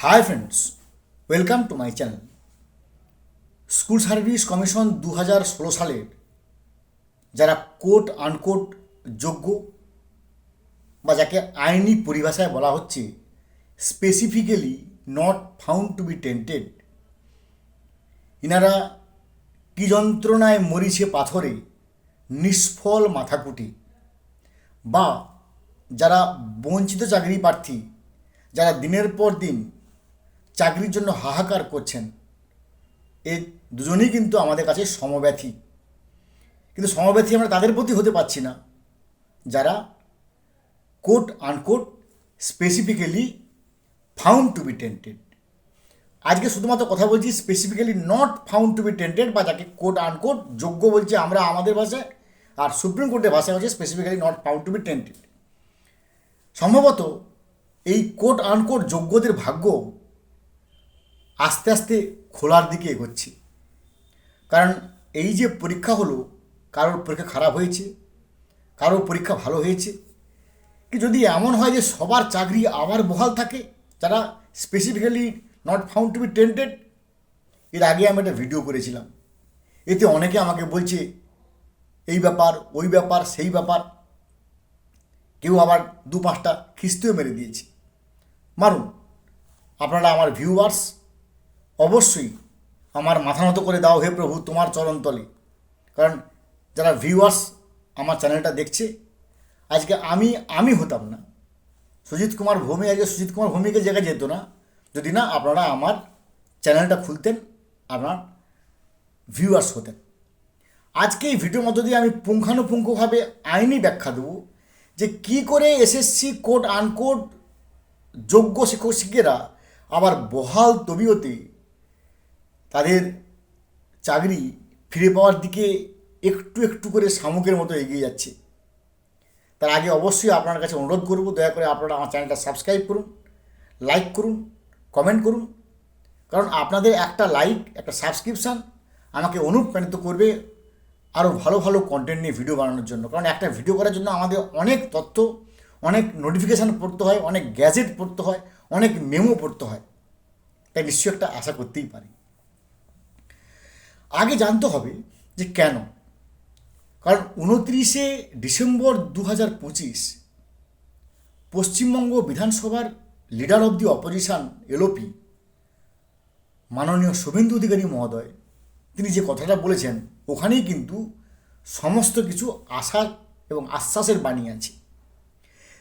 Hi friends welcome to my channel school service commission দু হাজার ষোলো সালের যারা কোট আনকোট যোগ্য বা যাকে আইনি পরিভাষায় বলা হচ্ছে specifically not found to be tainted ইনারা কি যন্ত্রণায় মরিছে পাথরে, নিষ্ফল মাথাকুটি বা যারা বঞ্চিত চাকরি প্রার্থী, যারা দিনের পর দিন চাকরির জন্য হাহাকার করছেন, এ দুজনেই কিন্তু আমাদের কাছে সমব্যথী। কিন্তু সমব্যথী আমরা তাদের প্রতি হতে পারছি না, যারা quote unquote specifically found to be tainted আজকে শুধুমাত্র কথা বলছি specifically not found to be tainted বা যাকে কোট আনকোট যোগ্য বলছে আমরা আমাদের ভাষায়, আর সুপ্রিম কোর্টের ভাষায় হচ্ছে specifically not found to be tainted সম্ভবত এই কোট আনকোট যোগ্যদের ভাগ্য আস্তে আস্তে খোলার দিকে এগোচ্ছে। কারণ এই যে পরীক্ষা হলো, কারোর পরীক্ষা খারাপ হয়েছে, কারোর পরীক্ষা ভালো হয়েছে, কি যদি এমন হয় যে সবার চাকরি আবার বহাল থাকে, যারা specifically not found to be tainted এর আগে আমি একটা ভিডিও করেছিলাম। এতে অনেকে আমাকে বলছে, এই ব্যাপার, ওই ব্যাপার, সেই ব্যাপার। কেউ আবার দু পাঁচটা খিস্তিও মেরে দিয়েছে। মারুন, আপনারা আমার ভিউয়ার্স অবশ্যই আমার মাথা নত করে দাও হে প্রভু, তোমার চরণ তলে। কারণ যারা ভিউয়ার্স আমার চ্যানেলটা দেখছে, আজকে আমি আমি হতাম না। সুজিত কুমার ভৌমি আজকে সুজিত কুমার ভৌমিকে জায়গায় যেত না। যদি না আপনারা আমার চ্যানেলটা খুলতেন, আপনার ভিউয়ার্স হতেন। আজকে এই ভিডিওর মধ্য দিয়ে আমি পুঙ্খানুপুঙ্খভাবে আইনি ব্যাখ্যা দেবো যে কি করে এসএসসি কোড আনকোড যোগ্য শিক্ষক শিক্ষিকেরা আবার বহাল তবিয়তে তাদের চাকরি ফিরে পাওয়ার দিকে একটু একটু করে শামুকের মতো এগিয়ে যাচ্ছে। তার আগে অবশ্যই আপনার কাছে অনুরোধ করব, দয়া করে আপনারা আমার চ্যানেলটা সাবস্ক্রাইব করুন, লাইক করুন, কমেন্ট করুন। কারণ আপনাদের একটা লাইক, একটা সাবস্ক্রিপশান আমাকে অনুপ্রাণিত করবে আরও ভালো ভালো কন্টেন্ট নিয়ে ভিডিও বানানোর জন্য। কারণ একটা ভিডিও করার জন্য আমাদের অনেক তথ্য, অনেক নোটিফিকেশান পড়তে হয়, অনেক গ্যাজেট পড়তে হয়, অনেক মেমো পড়তে হয়। তাই নিশ্চয়ই একটা আশা করতেই পারি। আগে জানতে হবে যে কেন? কারণ উনত্রিশে ডিসেম্বর দু হাজার পঁচিশ পশ্চিমবঙ্গ বিধানসভার leader of the opposition LOP মাননীয় শুভেন্দু অধিকারী মহোদয়, তিনি যে কথাটা বলেছেন, ওখানেই কিন্তু সমস্ত কিছু আশা এবং আশ্বাসের বাণী আছে।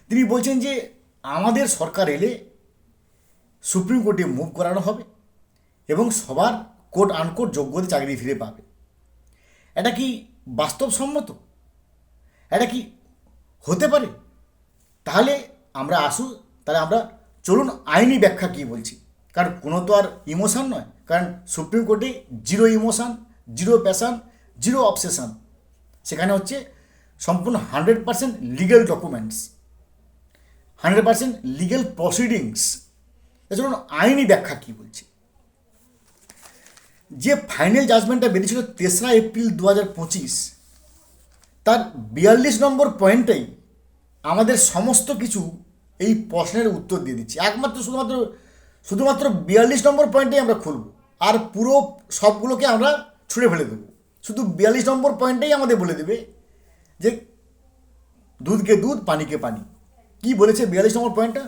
তিনি বলছেন যে আমাদের সরকার এলে সুপ্রিম কোর্টে মুভ করানো হবে এবং সবার কোর্ট আনকোট যোগ্যতা চাকরি ফিরে পাবে। এটা কি বাস্তবসম্মত? এটা কি হতে পারে? তাহলে আমরা আসু তাহলে আমরা চলুন আইনি ব্যাখ্যা কী বলছি। কারণ কোনো তো আর ইমোশান নয়, কারণ সুপ্রিম কোর্টে zero emotion, zero passion, zero obsession. সেখানে হচ্ছে সম্পূর্ণ hundred percent legal documents, hundred percent legal proceedings. চলুন আইনি ব্যাখ্যা কী বলছি। যে ফাইনাল জাজমেন্টটা বেরিয়েছিল তেসরা এপ্রিল দু হাজার পঁচিশ, তার বিয়াল্লিশ নম্বর পয়েন্টেই আমাদের সমস্ত কিছু এই প্রশ্নের উত্তর দিয়ে দিচ্ছি। একমাত্র শুধুমাত্র শুধুমাত্র বিয়াল্লিশ নম্বর পয়েন্টেই আমরা খুলব আর পুরো সবগুলোকে আমরা ছুঁড়ে ফেলে দেবো। শুধু বিয়াল্লিশ নম্বর পয়েন্টেই আমাদের বলে দেবে যে দুধকে দুধ, পানিকে পানি। কি বলেছে বিয়াল্লিশ নম্বর পয়েন্টটা?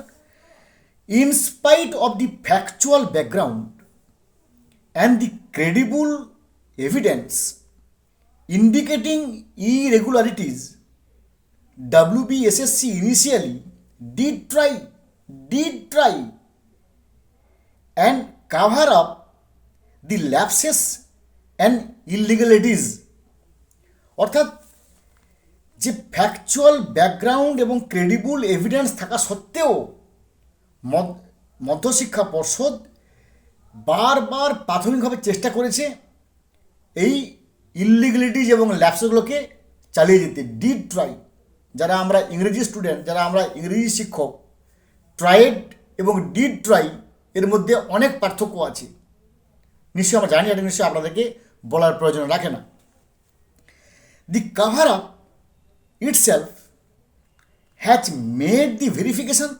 In spite of the factual background and the credible evidence indicating irregularities WBSSC initially did try did try and cover up the lapses and illegalities অর্থাৎ যে ফ্যাকচুয়াল ব্যাকগ্রাউন্ড এবং ক্রেডিবল এভিডেন্স থাকা সত্ত্বেও মধ্যশিক্ষা পর্ষদ বারবার প্রাথমিকভাবে চেষ্টা করেছে এই ইলিগালিটিজ এবং ল্যাপসগুলোকে চালিয়ে যেতে। ডিড ট্রাই যারা আমরা ইংরেজি স্টুডেন্ট যারা আমরা ইংরেজি শিক্ষক ট্রাইড এবং ডিড ট্রাই এর মধ্যে অনেক পার্থক্য আছে। নিশ্চয়ই আমরা জানি, এটা নিশ্চয়ই আপনাদেরকে বলার প্রয়োজন রাখে না। The cover up itself has made the verification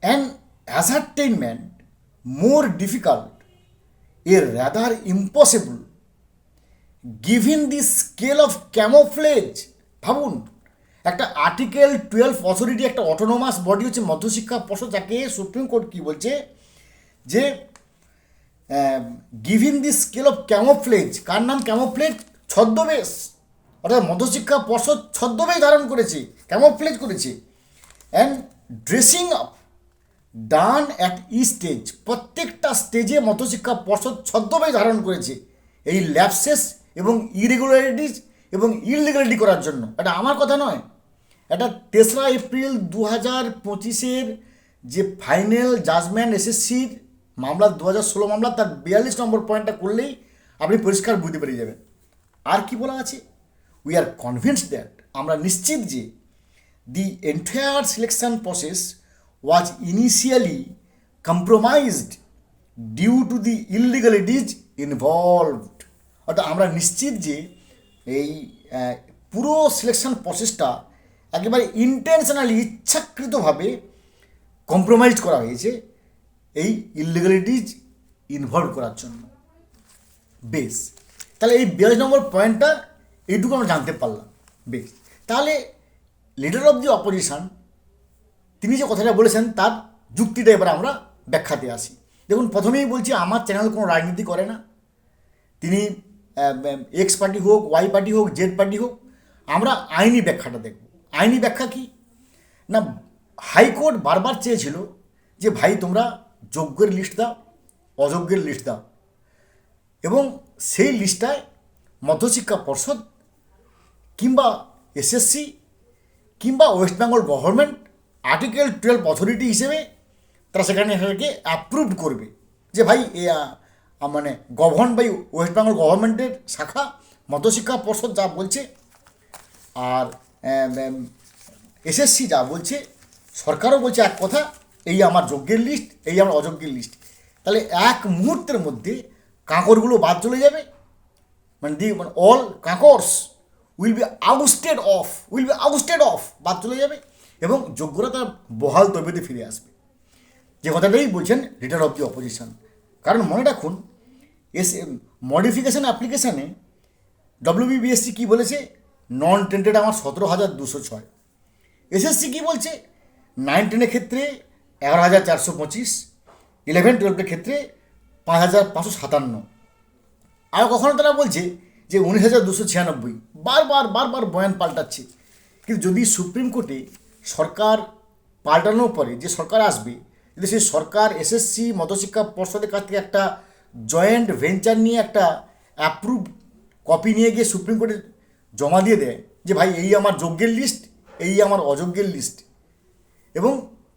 and ascertainment more difficult a rather impossible given the scale of camouflage ভাবুন, একটা আর্টিকেল টুয়েলভ অথরিটি একটা অটোনোমাস বডি হচ্ছে মধ্যশিক্ষা পর্ষদ, যাকে সুপ্রিম কোর্ট কি বলছে? যে given the scale of camouflage কার নাম ক্যামোফ্লেজ ছদ্মবেশ। অর্থাৎ মধ্যশিক্ষা পর্ষদ ছদ্মবেশ ধারণ করেছে ক্যামোফ্লেজ করেছে। And dressing up done at each stage প্রত্যেকটা স্টেজে মধ্যশিক্ষা পর্ষদ ছদ্মবেশ ধারণ করেছে। এই ল্যাপসেস এবং ইরেগুলারিটিস এবং ইলিগালিটি করার জন্য। এটা আমার কথা নয়। এটা তেসরা এপ্রিল দু হাজার পঁচিশের যে ফাইনাল জাজমেন্ট এসএসসির মামলা দু হাজার ষোলো মামলা তার বিয়াল্লিশ নম্বর পয়েন্টটা করলেই আপনি পরিষ্কার বুঝতে পেরে যাবেন। আর কি বলা আছে? উই আর কনভিন্স দ্যাট আমরা নিশ্চিত যে দি entire selection process was initially compromised due to the illegalities involved. অর্থাৎ আমরা নিশ্চিত যে এই পুরো সিলেকশন প্রসেসটা একেবারে ইন্টেনশনালি ইচ্ছাকৃতভাবে কম্প্রোমাইজ করা হয়েছে এই ইলিগালিটিজ ইনভলভ করার জন্য। বেশ। তাহলে এই বিয়াল্লিশ নম্বর পয়েন্টটা এইটুকু আমরা জানতে পারলাম। বেশ। তাহলে লিডার অফ দি অপোজিশন তিনি যে কথাটা বলেছেন, তার যুক্তিটা এবার আমরা ব্যাখ্যাতে আসি। দেখুন, প্রথমেই বলছি, আমার চ্যানেল কোনো রাজনীতি করে না। তিনি এক্স পার্টি হোক ওয়াই পার্টি হোক জেড পার্টি হোক, আমরা আইনি ব্যাখ্যাটা দেখব। আইনি ব্যাখ্যা কি? না, হাইকোর্ট বারবার চেয়েছিল যে, ভাই, তোমরা যোগ্যের লিস্ট দাও, অযোগ্যের লিস্ট দাও। এবং সেই লিস্টটায় মধ্যশিক্ষা পর্ষদ কিংবা এসএসসি কিংবা West Bengal government article twelve authority হিসেবে তারা সেখানে সেটাকে অ্যাপ্রুভ করবে। যে ভাই, এ মানে গভর্ন বাই ওয়েস্ট বেঙ্গল গভর্নমেন্টের শাখা, মধ্যশিক্ষা পর্ষদ যা বলছে, আর এসএসসি যা বলছে, সরকারও বলছে এক কথা, এই আমার যোগ্যের লিস্ট এই আমার অযোগ্যের লিস্ট তাহলে এক মুহূর্তের মধ্যে কাঁকরগুলো বাদ চলে যাবে। মানে দি মানে all কাঁকর্স will be ousted of will be ousted of বাদ চলে যাবে। এবং যোগ্যরা তার বহাল তবিয়তে ফিরে আসবে। যে কথাটাই বলছেন লিডার অফ দি অপোজিশন কারণ মনে রাখুন, এস মডিফিকেশান অ্যাপ্লিকেশানে ডব্লিউবিবিএসসি কী বলেছে? নন টেন্টেড আমার সতেরো হাজার দুশো ছয়। এসএসসি কী বলছে? নাইন টেনের ক্ষেত্রে এগারো হাজার চারশো পঁচিশ ইলেভেন টুয়েলভের ক্ষেত্রে পাঁচ হাজার পাঁচশো সাতান্ন। আর কখনো তারা বলছে যে উনিশ হাজার দুশো ছিয়ানব্বই। বারবার বারবার বয়ান পাল্টাচ্ছে। কিন্তু যদি সুপ্রিম কোর্টে সরকার পাল্টানোর পরে যে সরকার আসবে, যদি সেই সরকার এসএসসি মধ্যশিক্ষা পর্ষদের কাছ থেকে একটা জয়েন্ট ভেঞ্চার নিয়ে একটা অ্যাপ্রুভ কপি নিয়ে গিয়ে সুপ্রিম কোর্টে জমা দিয়ে দেয় যে, ভাই, এই আমার যোগ্যের লিস্ট এই আমার অযোগ্যের লিস্ট এবং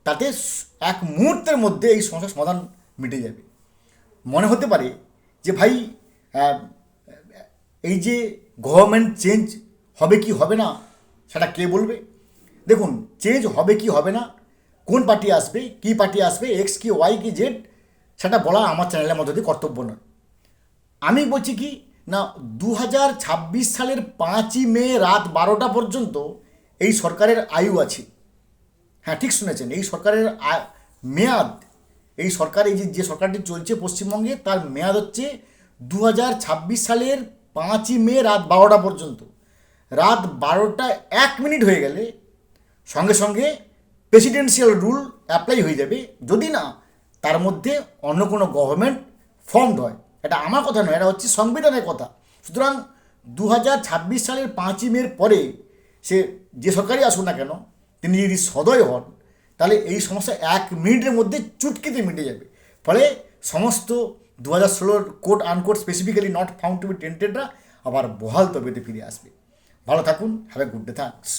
তাতে এক মুহূর্তের মধ্যে এই সমস্যার সমাধান মিটে যাবে। মনে হতে পারে যে, ভাই এই যে গভর্নমেন্ট চেঞ্জ হবে কি হবে না, সেটা কে বলবে? দেখুন চেঞ্জ হবে কি হবে না, কোন পার্টি আসবে, কি পার্টি আসবে এক্স কি ওয়াই কি জেড সেটা বলা আমার চ্যানেলের মধ্যে দিয়ে কর্তব্য নয়। আমি বলছি কি, না দু হাজার ছাব্বিশ সালের পাঁচই মে রাত বারোটা পর্যন্ত এই সরকারের আয়ু আছে। হ্যাঁ ঠিক শুনেছেন, এই সরকারের মেয়াদ, এই সরকার, এই যে যে সরকারটি চলছে পশ্চিমবঙ্গে, তার মেয়াদ হচ্ছে দু হাজার ছাব্বিশ সালের পাঁচই মে রাত বারোটা পর্যন্ত। রাত বারোটা এক মিনিট হয়ে গেলে সঙ্গে সঙ্গে প্রেসিডেন্সিয়াল রুল অ্যাপ্লাই হয়ে যাবে। যদি না, তার মধ্যে অন্য কোনো গভর্নমেন্ট ফর্মড হয়। এটা আমার কথা নয়, এটা হচ্ছে সংবিধানের কথা। সুতরাং দু হাজার ছাব্বিশ সালের পাঁচই মের পরে সে যে সরকারই আসুক না কেন, তিনি যদি সদয় হন, তাহলে এই সমস্যা এক মিনিটের মধ্যে চুটকিতে মিটে যাবে। ফলে সমস্ত দু হাজার ষোলোর quote unquote specifically not found to be টেন্টেডরা আবার বহাল তবিয়তে ফিরে আসবে। ভালো থাকুন have a good day thanks